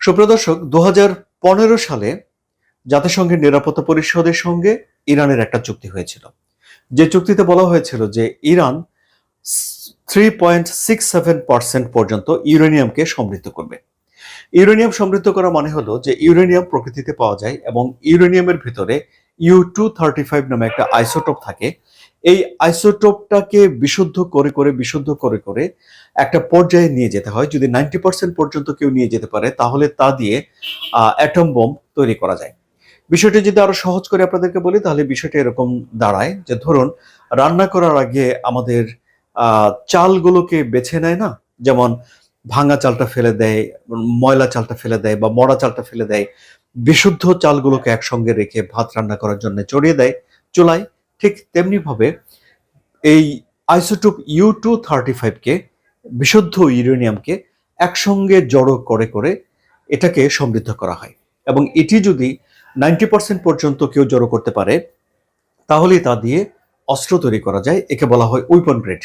সুপ্রদর্শক দু সালে জাতিসংঘের নিরাপত্তা পরিষদের সঙ্গে ইরানের একটা চুক্তি হয়েছিল। যে চুক্তিতে বলা হয়েছিল যে Iran three point six seven percent পর্যন্ত ইউরেনিয়ামকে সমৃদ্ধ করবে। ইউরেনিয়াম সমৃদ্ধ করা মানে হলো যে ইউরেনিয়াম প্রকৃতিতে পাওয়া যায় এবং ইউরেনিয়ামের ভিতরে ইউ টু থার্টি ফাইভ নামে একটা আইসোটোপ থাকে। এই আইসোটোপটাকে বিশুদ্ধ করে করে, বিশুদ্ধ করে করে একটা পর্যায়ে নিয়ে যেতে হয়। যদি নাইনটি পার্সেন্ট পর্যন্ত কেউ নিয়ে যেতে পারে, তাহলে তা দিয়ে অ্যাটম বোম তৈরি করা যায়। বিষয়টি যদি আরও সহজ করে আপনাদেরকে বলি, তাহলে বিষয়টা এরকম দাঁড়ায় যে ধরুন, রান্না করার আগে আমাদের চালগুলোকে বেছে নেয় না? যেমন ভাঙা চালটা ফেলে দেয়, ময়লা চালটা ফেলে দেয় বা মরা চালটা ফেলে দেয়, বিশুদ্ধ চালগুলোকে একসঙ্গে রেখে ভাত রান্না করার জন্য চড়িয়ে দেয় চুলায়। ঠিক তেমনি ভাবে এই আইসোটোপ ইউ টু থার্টি ফাইভকে বিশুদ্ধ ইউরেনিয়ামকে একসঙ্গে জড়ো করে করে এটাকে সমৃদ্ধ করা হয়। এবং এটি যদি নাইনটি পার্সেন্ট পর্যন্ত কেউ জড়ো করতে পারে, তাহলেই তা দিয়ে অস্ত্র তৈরি করা যায়, একে বলা হয় উইপন গ্রেড